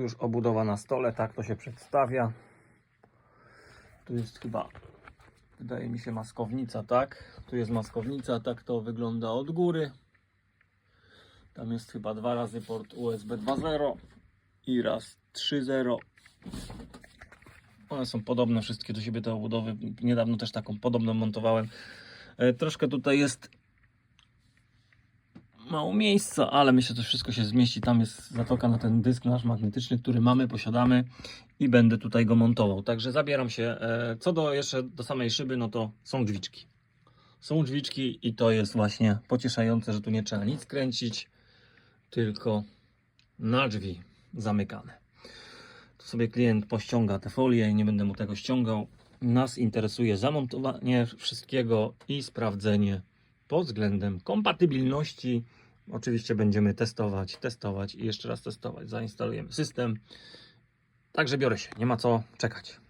Już obudowa na stole, tak to się przedstawia. Tu jest chyba, wydaje mi się, maskownica, tak? Tu jest maskownica, tak to wygląda od góry. Tam jest chyba dwa razy port USB 2.0 i raz 3.0. One są podobne wszystkie do siebie te obudowy. Niedawno też taką podobną montowałem. E, Troszkę tutaj jest mało miejsca, ale myślę, że wszystko się zmieści. Tam jest zatoka na ten dysk nasz magnetyczny, który mamy, posiadamy i będę tutaj go montował. Także zabieram się. E, Co do jeszcze do samej szyby, no to są drzwiczki. Są drzwiczki i to jest właśnie pocieszające, że tu nie trzeba nic kręcić, tylko na drzwi zamykane. Tu sobie klient pościąga te folie, nie będę mu tego ściągał. Nas interesuje zamontowanie wszystkiego i sprawdzenie pod względem kompatybilności. Oczywiście będziemy testować, testować i jeszcze raz testować. Zainstalujemy system. Także biorę się, nie ma co czekać.